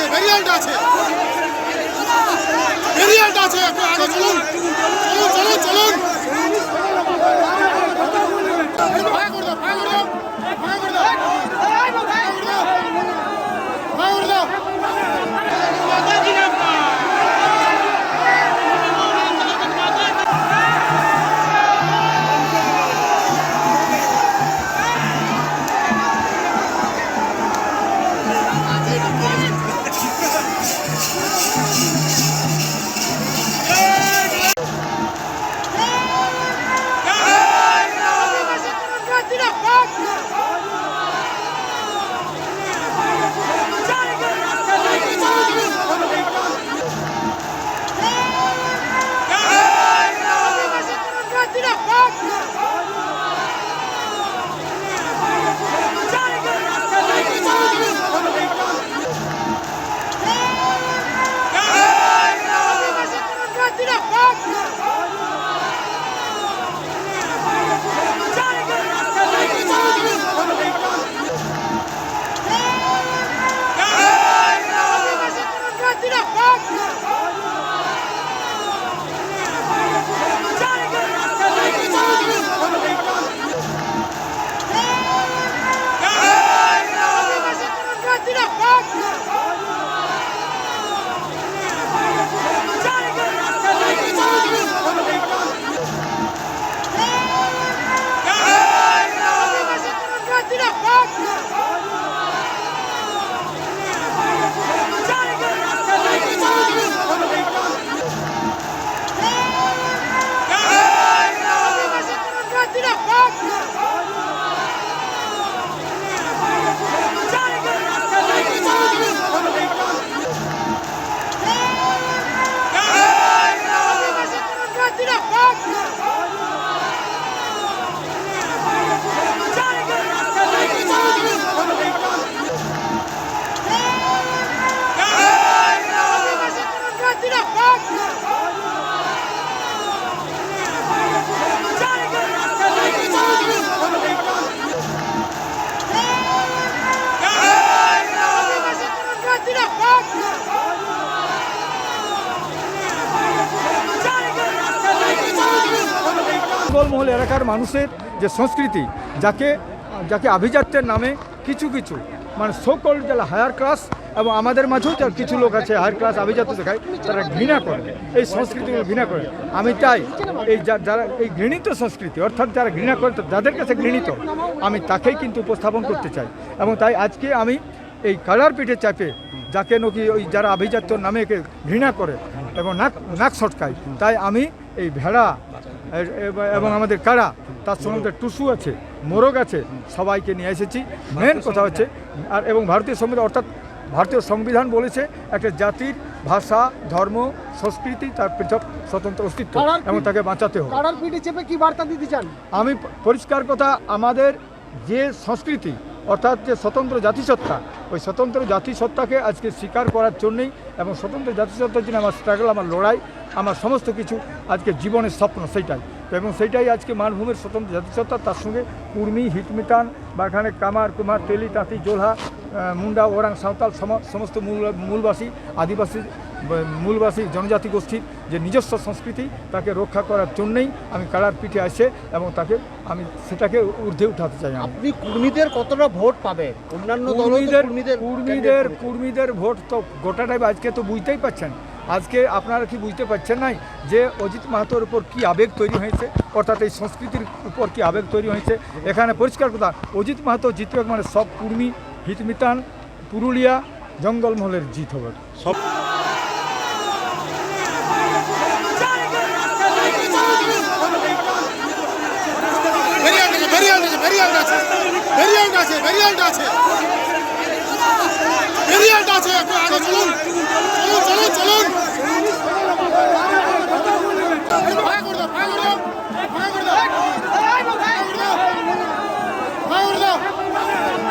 আছে ভেরিয়েন্ট আছে। ভেরিয়েন্ট আছে চলুন চলুন। জঙ্গলমহল এলাকার মানুষের যে সংস্কৃতি, যাকে যাকে আভিজাত্যের নামে কিছু কিছু মানে সকল যারা হায়ার ক্লাস এবং আমাদের মাঝেও যার কিছু লোক আছে হায়ার ক্লাস আভিজাত্য দেখায়, তারা ঘৃণা করে, এই সংস্কৃতিগুলো ঘৃণা করে। আমি চাই এই যারা, এই ঘৃণিত সংস্কৃতি, অর্থাৎ যারা ঘৃণা করে যাদের কাছে ঘৃণিত, আমি তাকেই কিন্তু উপস্থাপন করতে চাই। এবং তাই আজকে আমি এই কালার পিঠে চাপে যাকে নাকি ওই যারা আভিজাত্যর নামে ঘৃণা করে এবং নাক নাক সটকায় তাই আমি এই ভেড়া এবং আমাদের কারা? তার সঙ্গে আমাদের টুসু আছে মোরগ আছে সবাইকে নিয়ে এসেছি। মেন কথা হচ্ছে আর এবং ভারতীয় সংবিধান অর্থাৎ ভারতীয় সংবিধান বলেছে একটা জাতির ভাষা ধর্ম সংস্কৃতি তার পৃথক স্বতন্ত্র অস্তিত্ব এবং তাকে বাঁচাতে হবে। চেপে কি বার্তা দিতে চান? আমি পরিষ্কার কথা আমাদের যে সংস্কৃতি অর্থাৎ যে স্বতন্ত্র জাতিসত্তা ওই স্বতন্ত্র জাতিসত্তাকে আজকে স্বীকার করার জন্যই এবং স্বতন্ত্র জাতিসত্তার জন্য আমার স্ট্রাগল আমার লড়াই আমার সমস্ত কিছু আজকে জীবনের স্বপ্ন সেইটাই। এবং সেইটাই আজকে মানভূমির স্বতন্ত্র জাতিসত্তা তার সঙ্গে কুর্মি হিটমিটান বা এখানে কামার কুমার তেলি তাঁতি জোলহা মুন্ডা ওরাং সাঁওতাল সম- সমস্ত মূল মূলবাসী আদিবাসী মূলবাসী জনজাতি গোষ্ঠীর যে নিজস্ব সংস্কৃতি তাকে রক্ষা করার জন্যই আমি কালার পিঠে আসে এবং তাকে আমি সেটাকে ঊর্ধ্বে উঠাতে চাই আপনি কুর্মীদের কতটা ভোট পাবেন? অন্যান্য কুর্মীদের কুর্মীদের কুর্মীদের কুর্মীদের ভোট তো গোটাটাই আজকে তো বুঝতেই পাচ্ছেন আজকে আপনারা কি বুঝতে পারছেন নাই যে অজিত মাহাতোর উপর কি আবেগ তৈরি হয়েছে অর্থাৎ এই সংস্কৃতির উপর কি আবেগ তৈরি হয়েছে এখানে পরিষ্কার কথা অজিত মাহাতো জিতবে মানে সব কুর্মী হিতমিতান পুরুলিয়া জঙ্গলমহলের জিত হবে সব আছে আছে আছে আছে আগে চলুন Hallelujah.